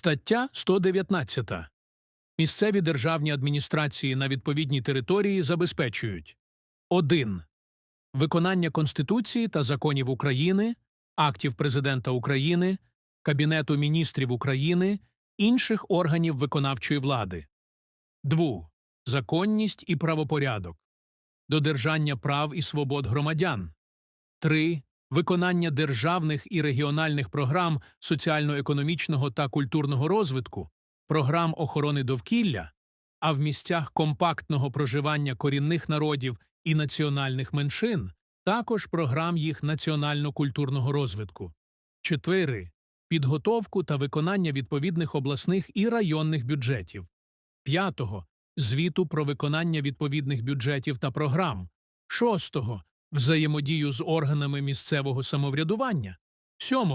Стаття 119. Місцеві державні адміністрації на відповідній території забезпечують 1. Виконання Конституції та законів України, актів Президента України, Кабінету міністрів України, інших органів виконавчої влади. 2. Законність і правопорядок. Додержання прав і свобод громадян. 3. Виконання державних і регіональних програм соціально-економічного та культурного розвитку, програм охорони довкілля, а в місцях компактного проживання корінних народів і національних меншин також програм їх національно-культурного розвитку. 4. Підготовку та виконання відповідних обласних і районних бюджетів. 5. Звіту про виконання відповідних бюджетів та програм. 6. Взаємодію з органами місцевого самоврядування. 7.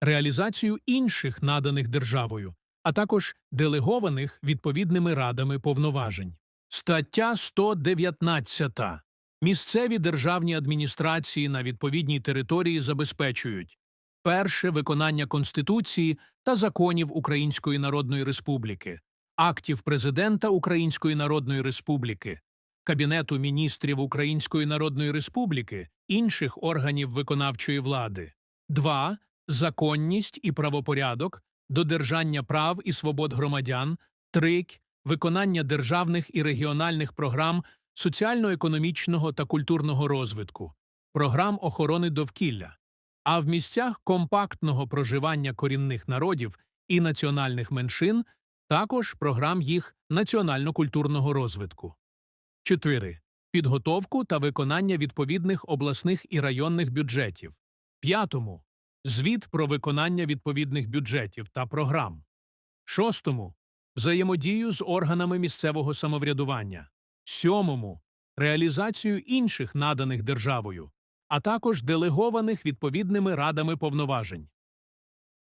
Реалізацію інших наданих державою, а також делегованих відповідними радами повноважень. Стаття 119. Місцеві державні адміністрації на відповідній території забезпечують перше виконання Конституції та законів Української Народної Республіки, актів Президента Української Народної Республіки, Кабінету міністрів Української Народної Республіки, інших органів виконавчої влади. 2. Законність і правопорядок, додержання прав і свобод громадян, 3. Виконання державних і регіональних програм соціально-економічного та культурного розвитку, програм охорони довкілля, а в місцях компактного проживання корінних народів і національних меншин також програм їх національно-культурного розвитку. 4. Підготовку та виконання відповідних обласних і районних бюджетів. 5. Звіт про виконання відповідних бюджетів та програм. 6. Взаємодію з органами місцевого самоврядування. 7. Реалізацію інших наданих державою, а також делегованих відповідними радами повноважень.